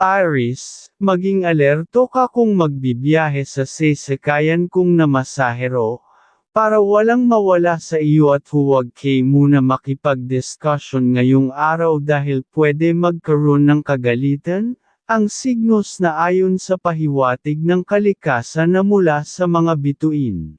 Aris, maging alerto ka kung magbibiyahe sa sasakayan kung namasahero, para walang mawala sa iyo at huwag kay muna makipag-discussion ngayong araw dahil pwede magkaroon ng kagalitan, ang signos na ayon sa pahiwatig ng kalikasan na mula sa mga bituin.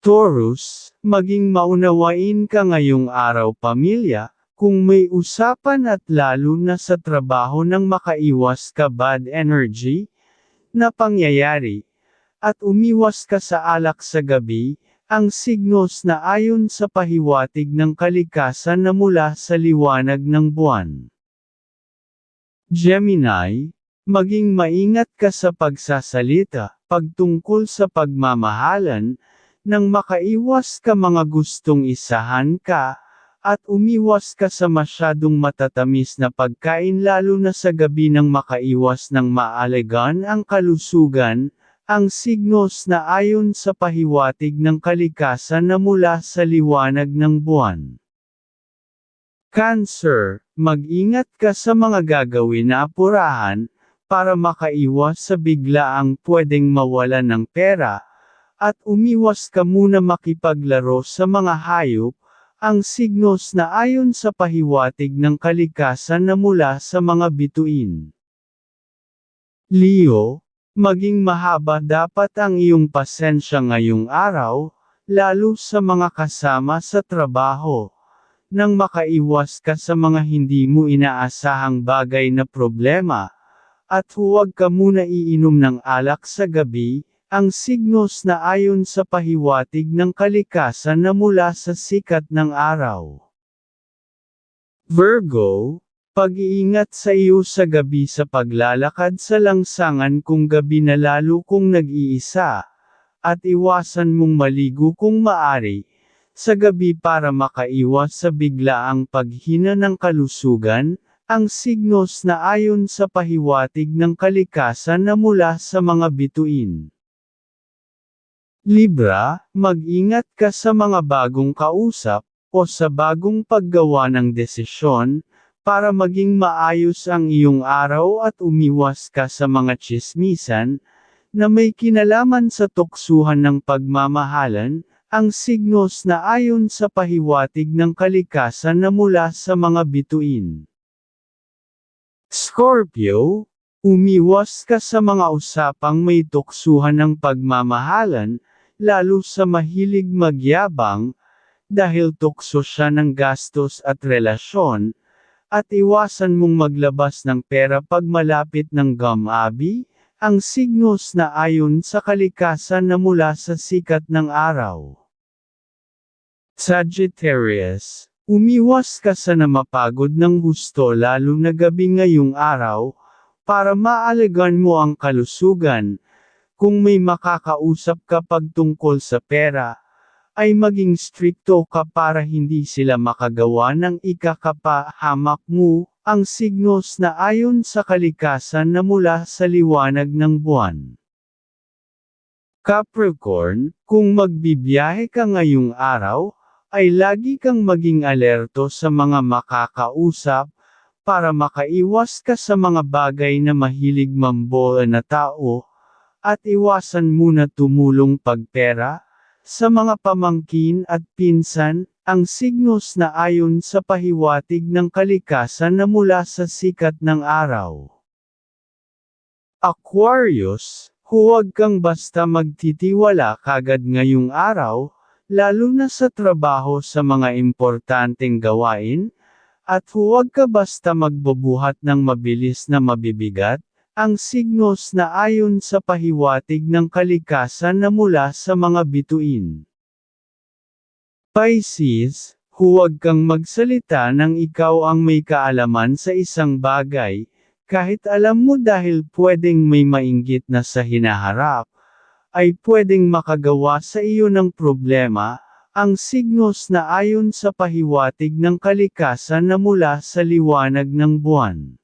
Taurus, maging maunawain ka ngayong araw pamilya, kung may usapan at lalo na sa trabaho ng makaiwas ka bad energy, na pangyayari, at umiwas ka sa alak sa gabi, ang signos na ayon sa pahiwatig ng kalikasan na mula sa liwanag ng buwan. Gemini, maging maingat ka sa pagsasalita, pagtungkol sa pagmamahalan, nang makaiwas ka mga gustong isahan ka, at umiwas ka sa masyadong matatamis na pagkain lalo na sa gabi nang makaiwas ng maalagan ang kalusugan, ang signos na ayon sa pahiwatig ng kalikasan na mula sa liwanag ng buwan. Cancer, mag-ingat ka sa mga gagawin na apurahan, para makaiwas sa biglaang pwedeng mawala ng pera, at umiwas ka muna makipaglaro sa mga hayop, ang signos na ayon sa pahiwatig ng kalikasan na mula sa mga bituin. Leo, maging mahaba dapat ang iyong pasensya ngayong araw, lalo sa mga kasama sa trabaho, nang makaiwas ka sa mga hindi mo inaasahang bagay na problema, at huwag ka muna iinom ng alak sa gabi, ang signos na ayon sa pahiwatig ng kalikasan na mula sa sikat ng araw. Virgo, pag-iingat sa iyo sa gabi sa paglalakad sa langsangan kung gabi na lalo kung nag-iisa, at iwasan mong maligo kung maari, sa gabi para makaiwas sa biglaang paghina ng kalusugan, ang signos na ayon sa pahiwatig ng kalikasan na mula sa mga bituin. Libra, mag-ingat ka sa mga bagong kausap, o sa bagong paggawa ng desisyon, para maging maayos ang iyong araw at umiwas ka sa mga chismisan, na may kinalaman sa tuksuhan ng pagmamahalan, ang signos na ayon sa pahiwatig ng kalikasan na mula sa mga bituin. Scorpio, umiwas ka sa mga usapang may tuksuhan ng pagmamahalan, lalo sa mahilig magyabang, dahil tukso siya ng gastos at relasyon, at iwasan mong maglabas ng pera pag malapit ng gamabi, ang signos na ayon sa kalikasan na mula sa sikat ng araw. Sagittarius, umiwas ka sa namapagod ng gusto lalo na gabi ngayong araw, para maalagan mo ang kalusugan, kung may makakausap ka pagtungkol sa pera, ay maging strikto ka para hindi sila makagawa ng ikakapahamak mo, ang signos na ayon sa kalikasan na mula sa liwanag ng buwan. Capricorn, kung magbibiyahe ka ngayong araw, ay lagi kang maging alerto sa mga makakausap, para makaiwas ka sa mga bagay na mahilig mambola na tao, at iwasan muna tumulong pagpera, sa mga pamangkin at pinsan, ang signos na ayon sa pahiwatig ng kalikasan na mula sa sikat ng araw. Aquarius, huwag kang basta magtitiwala kagad ngayong araw, lalo na sa trabaho sa mga importanteng gawain, at huwag ka basta magbubuhat ng mabilis na mabibigat, ang signos na ayon sa pahiwatig ng kalikasan na mula sa mga bituin. Pisces, huwag kang magsalita nang ikaw ang may kaalaman sa isang bagay, kahit alam mo dahil pwedeng may mainggit na sa hinaharap, ay pwedeng makagawa sa iyo ng problema, ang signos na ayon sa pahiwatig ng kalikasan na mula sa liwanag ng buwan.